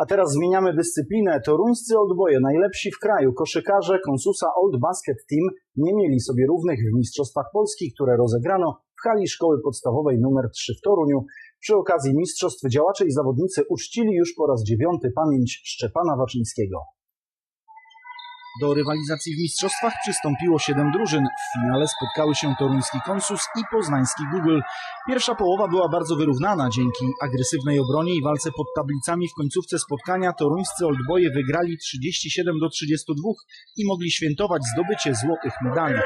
A teraz zmieniamy dyscyplinę. Toruńscy oldboje, najlepsi w kraju, koszykarze Konsusa Old Basket Team nie mieli sobie równych w Mistrzostwach Polski, które rozegrano w hali szkoły podstawowej nr 3 w Toruniu. Przy okazji mistrzostw działacze i zawodnicy uczcili już po raz dziewiąty pamięć Szczepana Waczyńskiego. Do rywalizacji w mistrzostwach przystąpiło siedem drużyn. W finale spotkały się toruński Konsus i poznański Google. Pierwsza połowa była bardzo wyrównana. Dzięki agresywnej obronie i walce pod tablicami w końcówce spotkania toruńscy oldboje wygrali 37 do 32 i mogli świętować zdobycie złotych medali.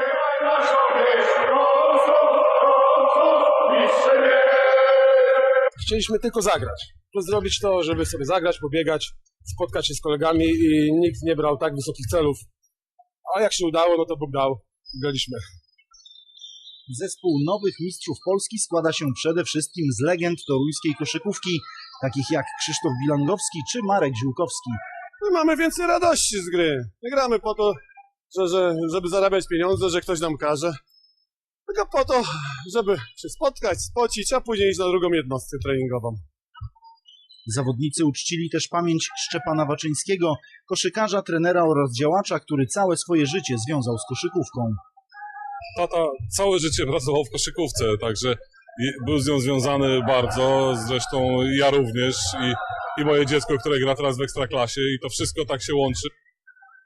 Chcieliśmy tylko zagrać. Zrobić to, żeby sobie zagrać, pobiegać, spotkać się z kolegami i nikt nie brał tak wysokich celów. A jak się udało, no to Bóg dał. Graliśmy. Zespół nowych mistrzów Polski składa się przede wszystkim z legend toruńskiej koszykówki, takich jak Krzysztof Bilangowski czy Marek Ziółkowski. My mamy więcej radości z gry. Nie gramy po to, że, że, żeby zarabiać pieniądze, że ktoś nam każe. Tylko po to, żeby się spotkać, spocić, a później iść na drugą jednostkę treningową. Zawodnicy uczcili też pamięć Szczepana Waczyńskiego, koszykarza, trenera oraz działacza, który całe swoje życie związał z koszykówką. tata całe życie pracował w koszykówce, także był z nią związany bardzo, zresztą ja również i, i moje dziecko, które gra teraz w Ekstraklasie i to wszystko tak się łączy.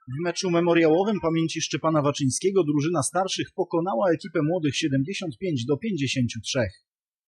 W meczu memoriałowym pamięci Szczepana Waczyńskiego drużyna starszych pokonała ekipę młodych 75 do 53.